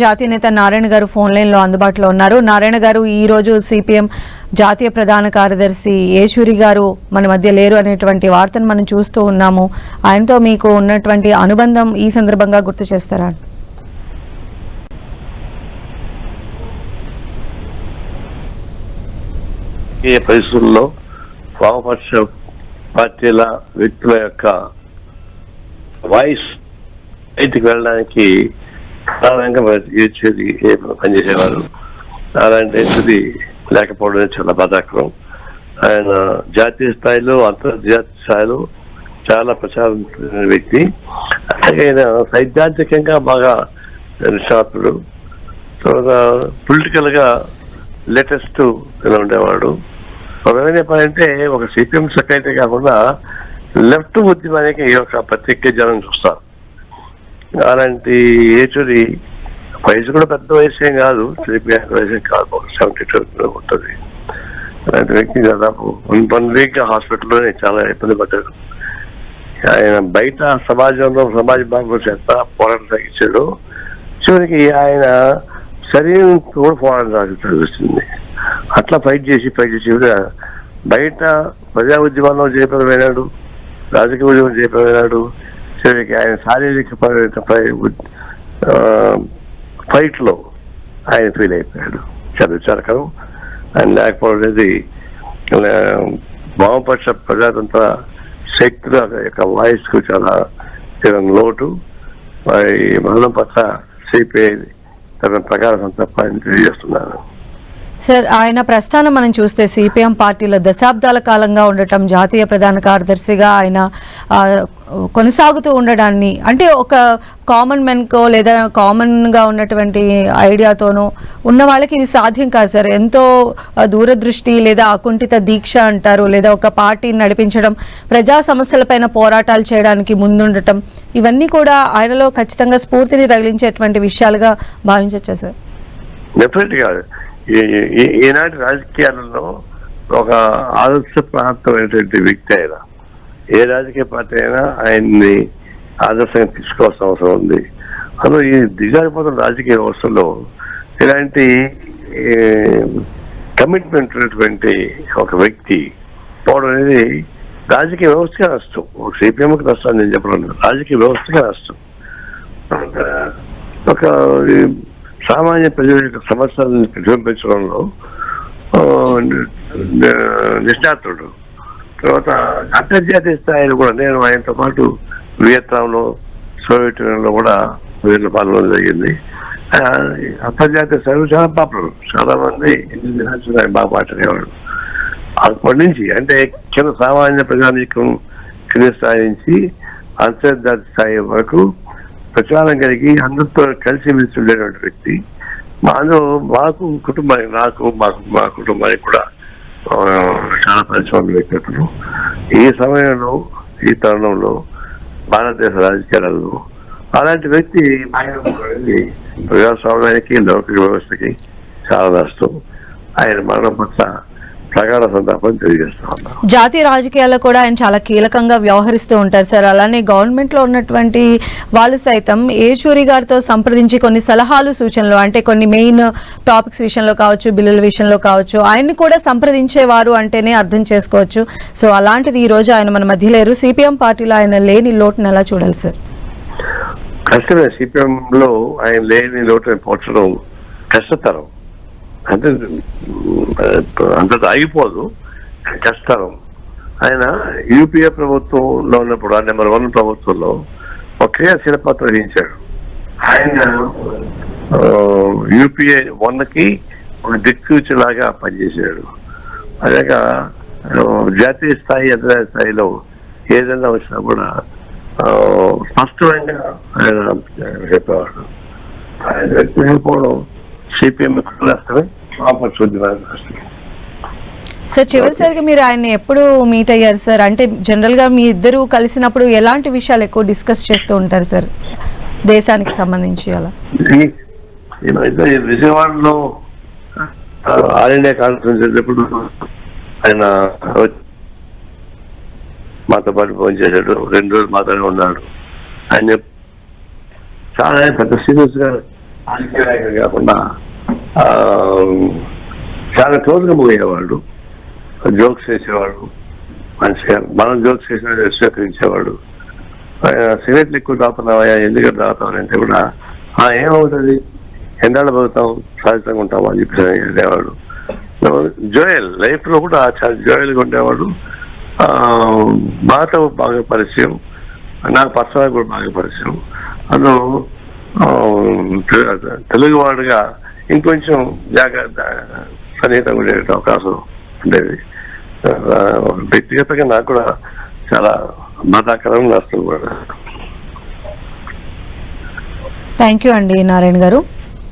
జాతీయ నేత నారాయణ గారు ఫోన్ లైన్లో అందుబాటులో ఉన్నారు. నారాయణ గారు ఈ రోజు సిపిఎం జాతీయ ప్రధాన కార్యదర్శి ఏచూరి గారు మన మధ్య లేరు అనేటువంటి వార్తను మనం చూస్తూ ఉన్నాము. ఆయనతో మీకు ఉన్నటువంటి అనుబంధం ఈ సందర్భంగా గుర్తు చేస్తారా? ఈ పరిస్థితుల్లో వామపక్ష పార్టీల వ్యక్తుల యొక్క వాయిస్ బయటికి వెళ్ళడానికి ప్రధానంగా ఏడ్చేది పనిచేసేవారు అలాంటి ఏది లేకపోవడం చాలా బాధాకరం. ఆయన జాతీయ స్థాయిలో అంతర్జాతీయ స్థాయిలో చాలా ప్రచారం వ్యక్తి. ఆయన సైద్ధాంతికంగా బాగా నిష్ణాతుడు. తర్వాత పొలిటికల్గా లేటెస్ట్ ఇలా ఉండేవాడు. ఒక పని చెప్పాలంటే ఒక సిపిఎం సెక్రటరీ కాకుండా లెఫ్ట్ ఉద్యమానికి ఈ యొక్క ప్రత్యేక జనం చూస్తారు. అలాంటి ఏచురి వయసు కూడా పెద్ద వయసు ఏం కాదు సిపిఎం వయసు కాదు. సెవెంటీ టూ ఉంటుంది. అలాంటి వ్యక్తి దాదాపు వన్ వీక్ హాస్పిటల్లోనే చాలా ఇబ్బంది పడ్డాడు. ఆయన బయట సమాజంలో సమాజ భాగం చేత పోరాటం సాగించాడు. చివరికి ఆయన శరీరం కూడా పోరాటం సాగించాల్సి వచ్చింది అట్లా ఫైట్ చేసి ఫైట్ చేసి కూడా బయట ప్రజా ఉద్యమంలో జయప్రదమైనాడు. రాజకీయ ఉద్యమం జయప్రదమైనాడు. చివరికి ఆయన శారీరక ఫైట్లో ఫైట్లో ఆయన ఫీల్ అయిపోయాడు. చాలా విచారకరం ఆయన లేకపోవడం అనేది వామపక్ష ప్రజాతంత్ర శక్తుల యొక్క వాయిస్కు చాలా తీవ్రంగా లోటు. మరి మరణం పట్ల సిపిఐ తన ప్రకారం తప్పని తెలియజేస్తున్నాను సార్ ఆయన ప్రస్థానం మనం చూస్తే సిపిఎం పార్టీలో దశాబ్దాల కాలంగా ఉండటం జాతీయ ప్రధాన కార్యదర్శిగా ఆయన కొనసాగుతూ ఉండడాన్ని అంటే ఒక కామన్ మెన్కో లేదా కామన్గా ఉన్నటువంటి ఐడియాతోనో ఉన్న వాళ్ళకి ఇది సాధ్యం కాదు సార్. ఎంతో దూరదృష్టి లేదా అకుంఠిత దీక్ష అంటారు లేదా ఒక పార్టీని నడిపించడం ప్రజా సమస్యలపైన పోరాటాలు చేయడానికి ముందుండటం ఇవన్నీ కూడా ఆయనలో ఖచ్చితంగా స్ఫూర్తిని రగిలించేటువంటి విషయాలుగా భావించవచ్చా సార్? డెఫినెట్గా ఈనాటి రాజకీయాలలో ఒక ఆదర్శప్రాంతమైనటువంటి వ్యక్తి ఆయన ఏ రాజకీయ పార్టీ అయినా ఆయన్ని ఆదర్శంగా తీసుకోవాల్సిన అవసరం ఉంది. అందులో ఈ దిగారిపోతున్న రాజకీయ వ్యవస్థలో ఇలాంటి కమిట్మెంట్ ఉన్నటువంటి ఒక వ్యక్తి పోవడం అనేది రాజకీయ వ్యవస్థగా నష్టం. ఒక సిపిఎంకి నష్టం నేను చెప్పడం రాజకీయ వ్యవస్థగా నష్టం. ఒక సామాన్య ప్రజల యొక్క సమస్యలను ప్రతిబింబించడంలో నిష్ణాతుడు. తర్వాత అంతర్జాతీయ స్థాయిలో కూడా నేను ఆయనతో పాటు వియత్నాంలో సోవియట్ యూనియన్లో కూడా వీళ్ళు పాల్గొనడం జరిగింది. అంతర్జాతీయ స్థాయిలో చాలా పాపులర్. చాలా మంది బాగా పాటనేవాడు అప్పటి నుంచి అంటే చిన్న సామాన్య ప్రజానీకం కింద స్థాయి నుంచి అంతర్జాతీయ స్థాయి వరకు ప్రచారం కలిగి అందరితో కలిసి మెలిసి ఉండేటువంటి వ్యక్తి మాలో మాకు కుటుంబానికి నాకు మాకు మా కుటుంబానికి కూడా చాలా పరిశ్రమలు వ్యక్తులు ఈ సమయంలో ఈ తరుణంలో భారతదేశ రాజకీయాలలో అలాంటి వ్యక్తి ఆయన ప్రజాస్వామ్యానికి లౌకిక వ్యవస్థకి చాలా నష్టం. ఆయన మరణం పట్ల తెలియజేస్తా ఉన్నాం జాతీయ రాజకీయాల్లో కూడా ఆయన చాలా కీలకంగా వ్యవహరిస్తూ ఉంటారు సార్. అలానే గవర్నమెంట్లో ఉన్నటువంటి వాళ్ళు సైతం ఏచూరి గారితో సంప్రదించి కొన్ని సలహాలు సూచనలు అంటే కొన్ని మెయిన్ టాపిక్స్ విషయంలో కావచ్చు బిల్లుల విషయంలో కావచ్చు ఆయన్ని కూడా సంప్రదించేవారు అంటేనే అర్థం చేసుకోవచ్చు. సో అలాంటిది ఈ రోజు ఆయన మన మధ్య లేరు. సిపిఎం పార్టీలో ఆయన లేని లోటును ఎలా చూడాలి సార్? కష్టమే సిపిఎం లో ఆయన లేని లోటుని పోర్చడం కష్టతరం. అంటే అంత ఆగిపోదు. చేస్తారు ఆయన యూపీఏ ప్రభుత్వంలో ఉన్నప్పుడు ఆ నెంబర్ వన్ ప్రభుత్వంలో ఒక క్రియాశీల పాత్ర వహించాడు. ఆయన యూపీఏ వన్కి ఒక దిక్కులాగా లాగా పనిచేశాడు అదే జాతీయ స్థాయి అంతర్జాతీయ స్థాయిలో ఏదైనా వచ్చినా కూడా స్పష్టమైన స్పష్టంగా ఆయన చెప్పేవాడు. ఆయన చెప్పకపోవడం సిపిఎం ఉద్యమానికి నష్టమే సార్ చివరిసారిగా మీరు ఆయన్ని ఎప్పుడు మీట్ అయ్యారు సార్? అంటే జనరల్గా మీ ఇద్దరు కలిసినప్పుడు ఎలాంటి విషయాలు ఎక్కువ డిస్కస్ చేస్తూ ఉంటారు సార్? దేశానికి సంబంధించి అలా. విజయవాడలో ఆల్ ఇండియా కాన్ఫరెన్స్ వెళ్ళినప్పుడు ఆయన మాతో పాటు ఫోన్ చేశాడు. రెండు రోజులు మాతోనే ఉన్నాడు. ఆయన చాలా పెద్ద సీరియస్గా కాకుండా చాలా క్లోజ్గా పోయేవాడు. జోక్స్ చేసేవాడు మంచిగా మనం జోక్స్ చేసిన స్వీకరించేవాడు. సిగరెట్లు ఎక్కువ తాగుతున్నావా ఎందుకు తాగుతావు అంటే కూడా ఏమవుతుంది? ఎండాళ్ళు పోతాం సహజంగా ఉంటాం అని చెప్పి అనేవాడు. జోయల్ లైఫ్లో కూడా చాలా జోయల్గా ఉండేవాడు. ఆ, మాతో బాగా పరిచయం. నాకు పర్సనల్ కూడా బాగా పరిచయం. అందులో తెలుగువాడుగా ఇంకొంచెం జాగ్రత్త సన్నిహితంగా ఉండే అవకాశం ఉండేది. వ్యక్తిగతంగా నాకు కూడా చాలా బాధాకరం నష్టం కూడా. థ్యాంక్ యూ అండి నారాయణ గారు.